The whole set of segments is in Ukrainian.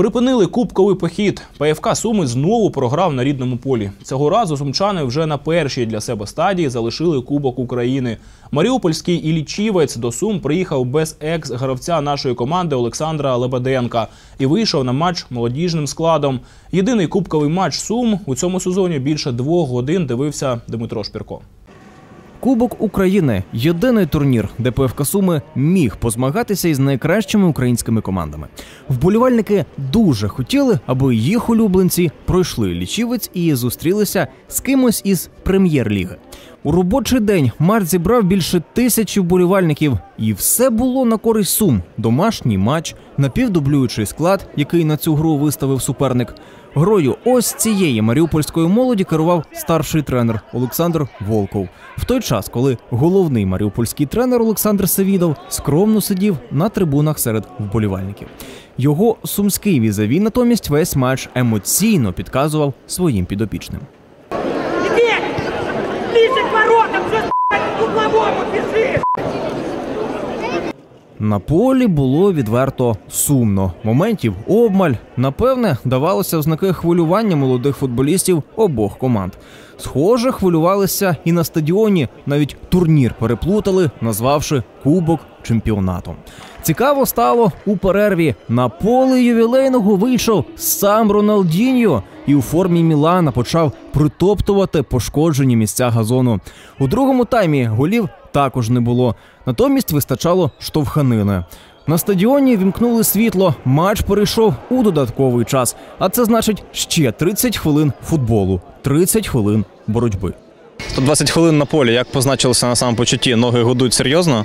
Припинили кубковий похід. ПФК Суми знову програв на рідному полі. Цього разу сумчани вже на першій для себе стадії залишили Кубок України. Маріупольський Іллічівець до Сум приїхав без екс-гравця нашої команди Олександра Лебеденка і вийшов на матч молодіжним складом. Єдиний кубковий матч Сум у цьому сезоні більше двох годин дивився Дмитро Шпірко. Кубок України єдиний турнір, де ПФК Суми міг позмагатися із найкращими українськими командами. Вболівальники дуже хотіли, аби їх улюбленці пройшли лічівець і зустрілися з кимось із прем'єр-ліги. У робочий день матч зібрав більше тисячі вболівальників, і все було на користь сум. Домашній матч, напівдублюючий склад, який на цю гру виставив суперник. Грою ось цієї маріупольської молоді керував старший тренер Олександр Волков. В той час, коли головний маріупольський тренер Олександр Севідов скромно сидів на трибунах серед вболівальників. Його сумський візаві натомість весь матч емоційно підказував своїм підопічним. Воротам! вже угловому бежи! На полі було відверто сумно. Моментів обмаль. Напевне, давалося в знаки хвилювання молодих футболістів обох команд. Схоже, хвилювалися і на стадіоні. Навіть турнір переплутали, назвавши Кубок чемпіонатом. Цікаво стало у перерві. На поле ювілейного вийшов сам Роналдіньо і у формі Мілана почав притоптувати пошкоджені місця газону. У другому таймі голів також не було. Натомість вистачало штовханини. На стадіоні вімкнули світло. Матч перейшов у додатковий час. А це значить ще 30 хвилин футболу, 30 хвилин боротьби. 120 хвилин на полі, як позначилося на самопочутті? Ноги гудуть серйозно?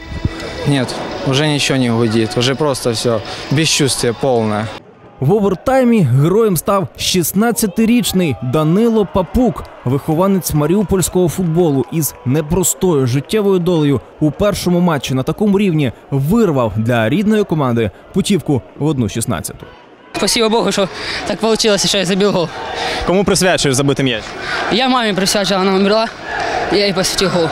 Нет, уже ничего не гудит, уже просто все, бесчувствие полное. В овертаймі героєм став 16-річний Данило Папук, вихованець маріупольського футболу із непростою життєвою долею у першому матчі на такому рівні вирвав для рідної команди путівку в одну 16 Спасибо Богу, що так вийшло, що я забив гол. Кому присвячуєш забити м'яч? Я мамі присвячила, вона умерла, я їй посвятив гол.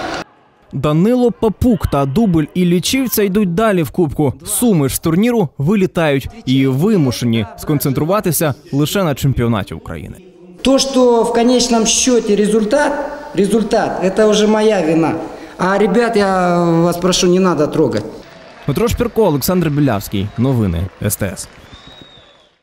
Данило Папук та дубль і лічівця йдуть далі в кубку. Суми ж з турніру вилітають і вимушені сконцентруватися лише на чемпіонаті України. То, что в конечном счете результат, результат, это уже моя вина. А ребят, я вас прошу, не надо трогать. Дмитро Шпірко, Олександр Білявський. Новини СТС.